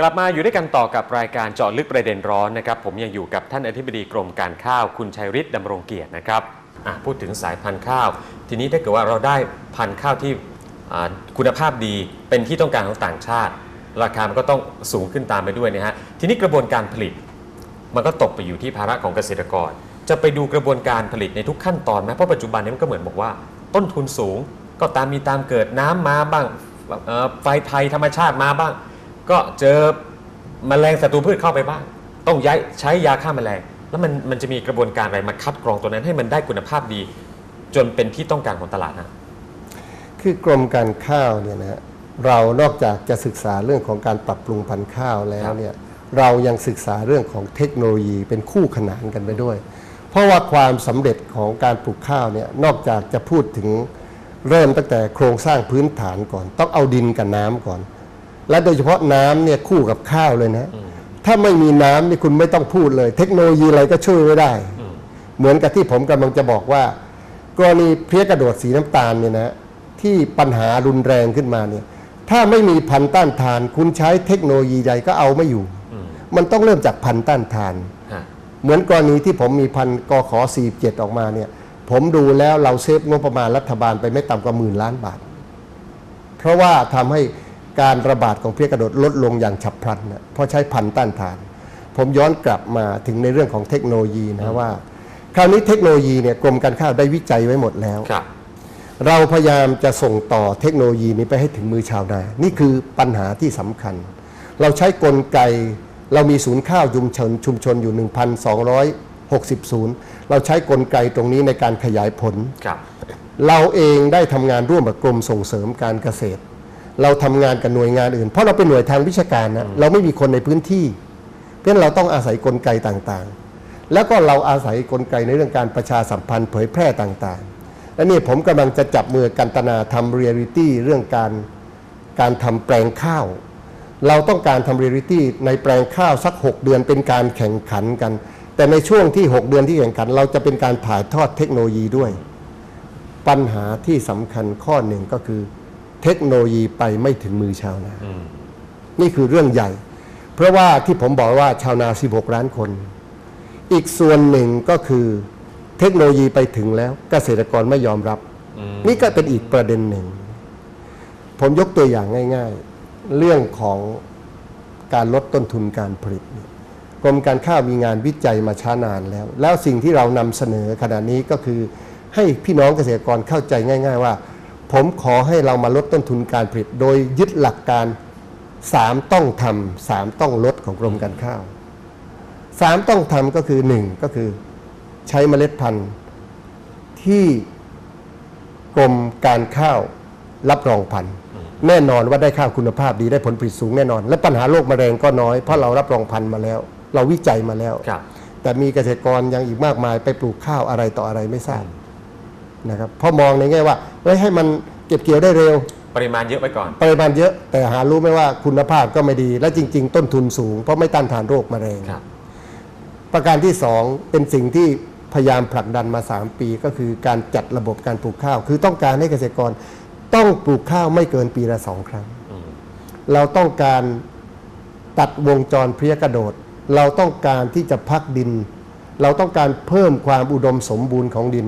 กลับมาอยู่ด้วยกันต่อกับรายการเจาะลึกประเด็นร้อนนะครับ ผมยังอยู่กับท่านอธิบดีกรมการข้าวคุณชัยฤทธิ์ดำรงเกียรตินะครับอะพูดถึงสายพันธุ์ข้าว ทีนี้ถ้าเกิดว่าเราได้พันธุ์ข้าวที่อ่าคุณภาพดีเป็นที่ต้องการของต่างชาติ ราคามันก็ต้องสูงขึ้นตามไปด้วยนะฮะทีนี้กระบวนการผลิต มันก็ตกไปอยู่ที่ภาระของเกษตรกร จะไปดูกระบวนการผลิตในทุกขั้นตอนไหมเพราะปัจจุบันนี้มันก็เหมือนบอกว่า ต้นทุนสูงก็ตามมีตามเกิดน้ำมาบ้างเอ่อไฟไทยธรรมชาติมาบ้าง ก็เจอแมลงศัตรูพืชเข้าไปบ้าง ต้องย้ายใช้ยาฆ่าแมลง แล้วมันมันจะมีกระบวนการอะไรมาคัดกรองตัวนั้นให้มันได้คุณภาพดี จนเป็นที่ต้องการของตลาดนะคือกรมการข้าวเนี่ยนะฮะเรานอกจากจะศึกษาเรื่องของการปรับปรุงพันธุ์ข้าวแล้วเนี่ยเรายังศึกษาเรื่องของเทคโนโลยีเป็นคู่ขนานกันไปด้วย เพราะว่าความสำเร็จของการปลูกข้าวเนี่ยนอกจากจะพูดถึงเริ่มตั้งแต่โครงสร้างพื้นฐานก่อน ต้องเอาดินกับน้ำก่อน และโดยเฉพาะน้ำเนี่ยคู่กับข้าวเลยนะ ถ้าไม่มีน้ำนี่คุณไม่ต้องพูดเลย เทคโนโลยีอะไรก็ช่วยไม่ได้ เหมือนกับที่ผมกำลังจะบอกว่า กรณีเพลี้ยกระโดดสีน้ำตาลเนี่ยนะที่ปัญหารุนแรงขึ้นมาเนี่ย ถ้าไม่มีพันธุ์ต้านทาน คุณใช้เทคโนโลยีใดก็เอาไม่อยู่ มันต้องเริ่มจากพันธุ์ต้านทานฮะเหมือนกรณีที่ผมมีพันธุ์กขอ47ออกมาเนี่ย ผมดูแล้วเราเซฟงบประมาณรัฐบาลไปไม่ต่ำกว่าหมื่นล้านบาท เพราะว่าทำให้ การระบาดของเพลี้ยกระโดดลดลงอย่างฉับพลันนะเพราะใช้พันธุ์ต้านทาน ผมย้อนกลับมาถึงในเรื่องของเทคโนโลยีนะว่า คราวนี้เทคโนโลยีเนี่ยกรมการข้าวได้วิจัยไว้หมดแล้วครับ เราพยายามจะส่งต่อเทคโนโลยีนี้ไปให้ถึงมือชาวนา นี่คือปัญหาที่สำคัญ เราใช้กลไก เรามีศูนย์ข้าวชุมชนชุมชนอยู่ 1,260ศูนย์เราใช้กลไกตรงนี้ในการขยายผลครับเราเองได้ทำงานร่วมกับกรมส่งเสริมการเกษตร เราทำงานกับหน่วยงานอื่น เพราะเราเป็นหน่วยทางวิชาการนะเราไม่มีคนในพื้นที่ เพราะฉะนั้นเราต้องอาศัยกลไกต่างๆ แล้วก็เราอาศัยกลไกในเรื่องการประชาสัมพันธ์เผยแพร่ต่างๆ และนี่ผมกำลังจะจับมือกันตนาทำเรียลิตี้เรื่องการการทำแปลงข้าว เราต้องการทำเรียลิตี้ในแปลงข้าวสัก 6 เดือนเป็นการแข่งขันกัน แต่ในช่วงที่ 6 เดือนที่แข่งขัน เราจะเป็นการถ่ายทอดเทคโนโลยีด้วย ปัญหาที่สำคัญข้อหนึ่งก็คือ เทคโนโลยีไปไม่ถึงมือชาวนา นี่คือเรื่องใหญ่ เพราะว่าที่ผมบอกว่าชาวนา 16 ล้านคน อีกส่วนหนึ่งก็คือเทคโนโลยีไปถึงแล้วเกษตรกรไม่ยอมรับ นี่ก็เป็นอีกประเด็นหนึ่ง ผมยกตัวอย่างง่าย ๆ เรื่องของการลดต้นทุนการผลิตเนี่ยกรมการข้าวมีงานวิจัยมาช้านานแล้ว แล้วสิ่งที่เรานำเสนอขณะนี้ก็คือให้พี่น้องเกษตรกรเข้าใจง่าย ๆ ว่า ผมขอให้เรามาลดต้นทุนการผลิต โดยยึดหลักการสามต้องทำสามต้องลดของกรมการข้าวสามต้องทำก็คือหนึ่งก็คือใช้เมล็ดพันธุ์ที่กรมการข้าวรับรองพันธุ์แน่นอนว่าได้ข้าวคุณภาพดีได้ผลผลิตสูงแน่นอน และปัญหาโรคมะเร็งก็น้อยเพราะเรารับรองพันธุ์มาแล้ว เราวิจัยมาแล้วครับแต่มีเกษตรกรยังอีกมากมายไปปลูกข้าวอะไรต่ออะไรไม่ทราบนะครับเพราะมองในแง่ว่าเฮ้ยให้มันเก็บเกี่ยวได้เร็ว ปริมาณเยอะไว้ก่อน ปริมาณเยอะแต่หารู้ไหมว่าคุณภาพก็ไม่ดี และจริง ๆ ต้นทุนสูง เพราะไม่ต้านทานโรคมะเร็งครับ ประการที่สองเป็นสิ่งที่พยายามผลักดันมา 3 ปีก็คือการจัดระบบการปลูกข้าว คือต้องการให้เกษตรกรต้องปลูกข้าวไม่เกินปีละสองครั้งเราต้องการตัดวงจรเพลี้ยกระโดด เราต้องการที่จะพักดิน เราต้องการเพิ่มความอุดมสมบูรณ์ของดิน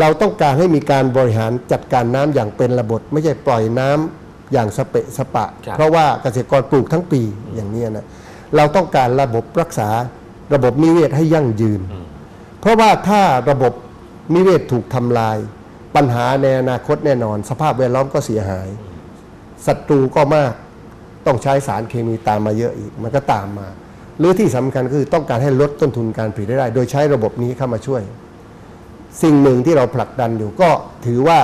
เราต้องการให้มีการบริหารจัดการน้ำอย่างเป็นระบบไม่ใช่ปล่อยน้ำอย่างสเปะสปะครับเพราะว่าเกษตรกรปลูกทั้งปีอย่างนี้นะเราต้องการระบบรักษาระบบนิเวศให้ยั่งยืน เพราะว่าถ้าระบบนิเวศถูกทำลาย ปัญหาในอนาคตแน่นอน สภาพแวดล้อมก็เสียหายศัตรูก็มากต้องใช้สารเคมีตามมาเยอะอีก มันก็ตามมา หรือที่สำคัญก็คือต้องการให้ลดต้นทุนการผลิตได้ โดยใช้ระบบนี้เข้ามาช่วย สิ่งหนึ่งที่เราผลักดันอยู่ก็ถือว่า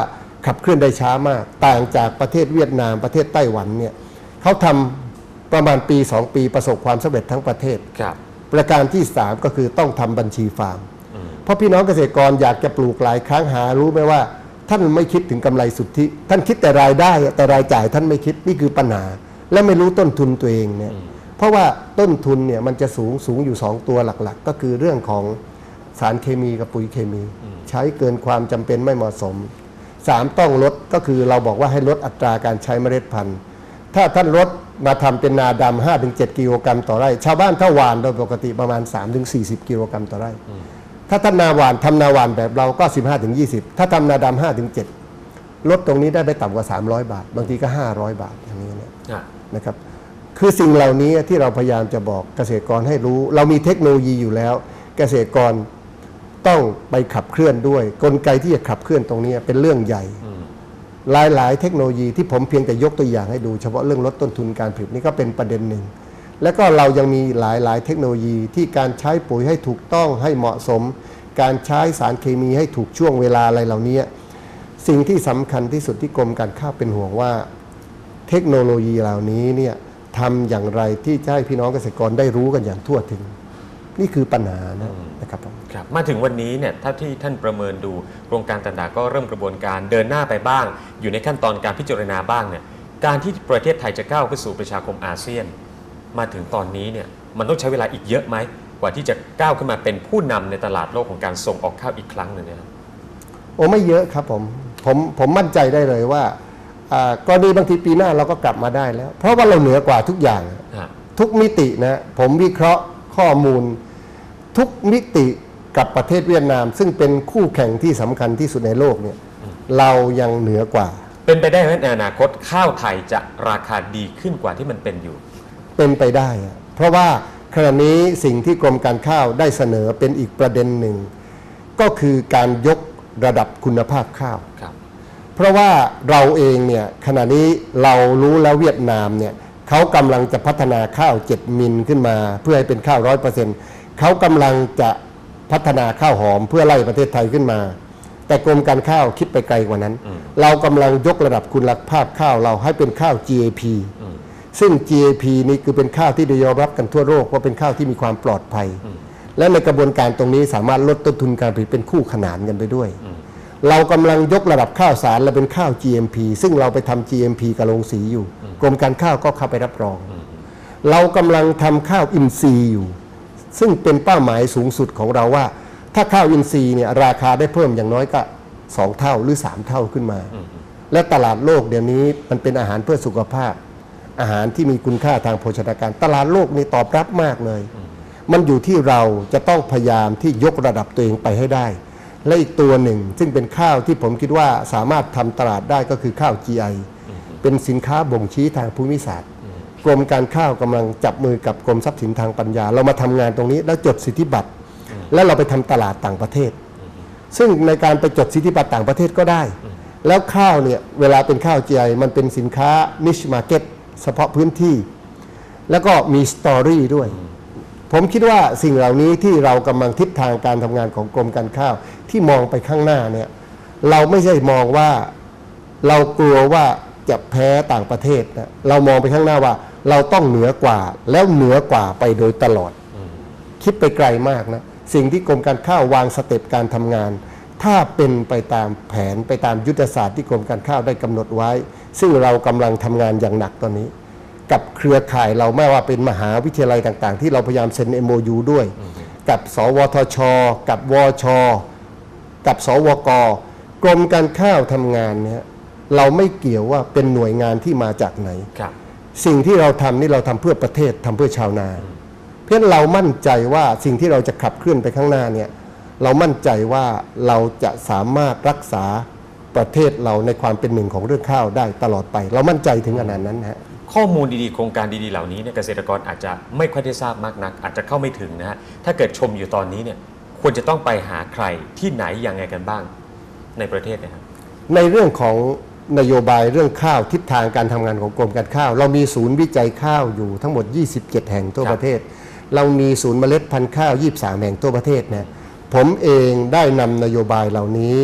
ขับเคลื่อนได้ช้ามาก ต่างจากประเทศเวียดนามประเทศไต้หวันเนี่ยเขาทำประมาณปี 2 ปีประสบความสำเร็จทั้งประเทศครับประการที่ 3 ก็คือต้องทำบัญชีฟาร์ม เพราะพี่น้องเกษตรกรอยากจะปลูกหลายครั้งหารู้ไหมว่า ท่านไม่คิดถึงกำไรสุทธิ ท่านคิดแต่รายได้แต่รายจ่ายท่านไม่คิดนี่คือปัญหา และไม่รู้ต้นทุนตัวเองเนี่ยเพราะว่าต้นทุนเนี่ยมันจะสูงสูงอยู่ 2 ตัวหลักๆ ก็คือเรื่องของ สารเคมีกับปุ๋ยเคมี ใช้เกินความจำเป็นไม่เหมาะสมสามต้องลดก็คือเราบอกว่าให้ลดอัตราการใช้เมล็ดพันธุ์ ถ้าท่านลดมาทำเป็นนาดำ5ถึง7กิโลกรัมต่อไร่ ชาวบ้านถ้าหวานโดยปกติประมาณ3ถึง40 กิโลกรัมต่อไร่ ถ้าท่านนาหวานทำนาหวานแบบเราก็ 15ถึง20 ถ้าทำนาดำ5ถึง7ลดตรงนี้ได้ไม่ต่ำกว่า 300 บาท บางทีก็ 500 บาทอย่างนี้เนี่ยอะนะครับคือสิ่งเหล่านี้ที่เราพยายามจะบอกเกษตรกรให้รู้ เรามีเทคโนโลยีอยู่แล้ว เกษตรกร ต้องไปขับเคลื่อนด้วย กลไกที่จะขับเคลื่อนตรงนี้เป็นเรื่องใหญ่ หลายหลายเทคโนโลยีที่ผมเพียงแต่ยกตัวอย่างให้ดู เฉพาะเรื่องลดต้นทุนการผลิตนี่ก็เป็นประเด็นหนึ่ง แล้วก็เรายังมีหลายหลายเทคโนโลยีที่การใช้ปุ๋ยให้ถูกต้องให้เหมาะสม การใช้สารเคมีให้ถูกช่วงเวลาอะไรเหล่านี้สิ่งที่สำคัญที่สุดที่กรมการข้าวเป็นห่วงว่า เทคโนโลยีเหล่านี้เนี่ยทำอย่างไรที่จะให้พี่น้องเกษตรกรได้รู้กันอย่างทั่วถึง นี่คือปัญหานะครับ ครับมาถึงวันนี้เนี่ยถ้าที่ท่านประเมินดูโครงการต่างๆก็เริ่มกระบวนการเดินหน้าไปบ้าง อยู่ในขั้นตอนการพิจารณาบ้างเนี่ยการที่ประเทศไทยจะก้าวไปสู่ประชาคมอาเซียน มาถึงตอนนี้เนี่ยมันต้องใช้เวลาอีกเยอะไหมกว่าที่จะก้าวขึ้นมาเป็นผู้นำในตลาดโลกของการส่งออกข้าวอีกครั้งหนึ่งเนี่ยครับโอ้ไม่เยอะครับผมผมผมมั่นใจได้เลยว่าอ่ากรณีบางทีปีหน้าเราก็กลับมาได้แล้ว เพราะว่าเราเหนือกว่าทุกอย่างฮะทุกมิตินะผมวิเคราะห์ข้อมูล ทุกมิติ กับประเทศเวียดนาม ซึ่งเป็นคู่แข่งที่สำคัญที่สุดในโลกเนี่ยเรายังเหนือกว่า เป็นไปได้ไหมในอนาคตข้าวไทยจะราคาดีขึ้นกว่าที่มันเป็นอยู่ เป็นไปได้อะเพราะว่าขณะนี้สิ่งที่กรมการข้าวได้เสนอเป็นอีกประเด็นหนึ่ง ก็คือการยกระดับคุณภาพข้าว ครับ เพราะว่าเราเองเนี่ยขณะนี้เรารู้แล้วเวียดนามเนี่ยเขากำลังจะพัฒนาข้าว 7 มิลขึ้นมา เพื่อให้เป็นข้าวร้อยเปอร์เซ็นต์เขากำลังจะ พัฒนาข้าวหอมเพื่อไล่ประเทศไทยขึ้นมา แต่กรมการข้าวคิดไปไกลกว่านั้น เรากำลังยกระดับคุณภาพข้าวเราให้เป็นข้าว GAP ซึ่ง GAP นี่คือเป็นข้าวที่ได้ยอมรับกันทั่วโลกว่าเป็นข้าวที่มีความปลอดภัย และในกระบวนการตรงนี้สามารถลดต้นทุนการผลิตเป็นคู่ขนานกันไปด้วย เรากำลังยกระดับข้าวสารและเป็นข้าว GMP ซึ่งเราไปทำ GMP กับโรงสีอยู่ กรมการข้าวก็เข้าไปรับรอง เรากำลังทำข้าวอินทรีย์อยู่ ซึ่งเป็นเป้าหมายสูงสุดของเราว่า ถ้าข้าวอินทรีย์เนี่ยราคาได้เพิ่มอย่างน้อยก็สองเท่าหรือสามเท่าขึ้นมา และตลาดโลกเดี๋ยวนี้มันเป็นอาหารเพื่อสุขภาพ อาหารที่มีคุณค่าทางโภชนาการ ตลาดโลกนี่ตอบรับมากเลย มันอยู่ที่เราจะต้องพยายามที่ยกระดับตัวเองไปให้ได้ และอีกตัวหนึ่ง ซึ่งเป็นข้าวที่ผมคิดว่าสามารถทำตลาดได้ก็คือข้าว GI เป็นสินค้าบ่งชี้ทางภูมิศาสตร์ กรมการข้าวกำลังจับมือกับกรมทรัพย์สินทางปัญญา เรามาทำงานตรงนี้ แล้วจดสิทธิบัตร แล้วเราไปทำตลาดต่างประเทศ ซึ่งในการไปจดสิทธิบัตรต่างประเทศก็ได้ แล้วข้าวเนี่ยเวลาเป็นข้าว GI มันเป็นสินค้า niche market เฉพาะพื้นที่ แล้วก็มีสตอรี่ด้วย ผมคิดว่าสิ่งเหล่านี้ที่เรากำลังทิศทางการทำงานของกรมการข้าวที่มองไปข้างหน้าเนี่ยเราไม่ใช่มองว่าเรากลัวว่าจะแพ้ต่างประเทศนะเรามองไปข้างหน้าว่า เราต้องเหนือกว่าแล้วเหนือกว่าไปโดยตลอด คิดไปไกลมากนะ สิ่งที่กรมการข้าววางสเต็ปการทำงาน ถ้าเป็นไปตามแผนไปตามยุทธศาสตร์ที่กรมการข้าวได้กำหนดไว้ ซึ่งเรากำลังทำงานอย่างหนักตอนนี้ กับเครือข่ายเราไม่ว่าเป็นมหาวิทยาลัยต่างๆ ที่เราพยายามเซ็น MOU ด้วย กับ สวทช กับวช กับสวกกรมการข้าวทำงานเนี่ยเราไม่เกี่ยวว่าเป็นหน่วยงานที่มาจากไหนครับ สิ่งที่เราทำนี่เราทำเพื่อประเทศทำเพื่อชาวนา เพราะฉะนั้นเรามั่นใจว่าสิ่งที่เราจะขับเคลื่อนไปข้างหน้าเนี่ยเรามั่นใจว่าเราจะสามารถรักษาประเทศเราในความเป็นหนึ่งของเรื่องข้าวได้ตลอดไป เรามั่นใจถึงขนาดนั้นฮะข้อมูลดีๆ โครงการดีๆเหล่านี้เนี่ยเกษตรกรอาจจะไม่ค่อยได้ทราบมากนัก อาจจะเข้าไม่ถึงนะฮะถ้าเกิดชมอยู่ตอนนี้เนี่ยควรจะต้องไปหาใครที่ไหนยังไงกันบ้างในประเทศเนะครับในเรื่องของ นโยบายเรื่องข้าวทิศทางการทำงานของกรมการข้าว เรามีศูนย์วิจัยข้าวอยู่ทั้งหมด 27 แห่งทั่วครับประเทศ เรามีศูนย์เมล็ดพันธุ์ข้าว 23 แห่งทั่วประเทศนะผมเองได้นำนโยบายเหล่านี้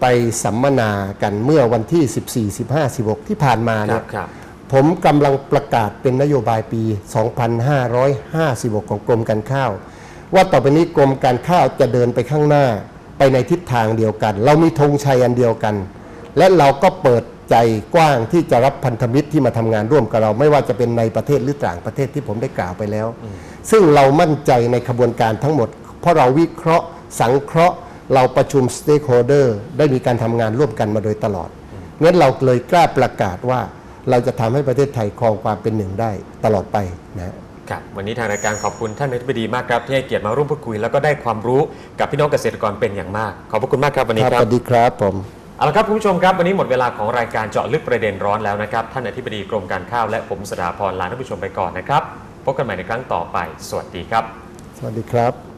ไปสัมมนากันเมื่อวันที่ 14 15 16 ที่ผ่านมาครัเนี่บยครับผมกำลังประกาศเป็นนโยบายปี 2556 ของกรมการข้าว ว่าต่อไปนี้กรมการข้าวจะเดินไปข้างหน้าไปในทิศทางเดียวกัน เรามีธงชัยอันเดียวกัน และเราก็เปิดใจกว้างที่จะรับพันธมิตรที่มาทำงานร่วมกับเรา ไม่ว่าจะเป็นในประเทศหรือต่างประเทศที่ผมได้กล่าวไปแล้ว ซึ่งเรามั่นใจในขบวนการทั้งหมด เพราะเราวิเคราะห์สังเคราะห์ เราประชุมสเต็กโฮเดอร์ได้มีการทำงานร่วมกันมาโดยตลอดงั้นเราเลยกล้าประกาศว่าเราจะทำให้ประเทศไทยครองความเป็นหนึ่งได้ตลอดไปนะครับวันนี้ทางรายการขอบคุณท่านอธิบดีมากครับที่ให้เกียรติมาร่วมพูดคุย แล้วก็ได้ความรู้กับพี่น้องเกษตรกรเป็นอย่างมาก ขอบพระคุณมากครับวันนี้ครับครัสบวัสดีครับผม เอาละครับคุณผู้ชมครับวันนี้หมดเวลาของรายการเจาะลึกประเด็นร้อนแล้วนะครับ ท่านอธิบดีกรมการข้าวและผมสถาพรลาท่านผู้ชมไปก่อนนะครับ พบกันใหม่ในครั้งต่อไป สวัสดีครับ สวัสดีครับ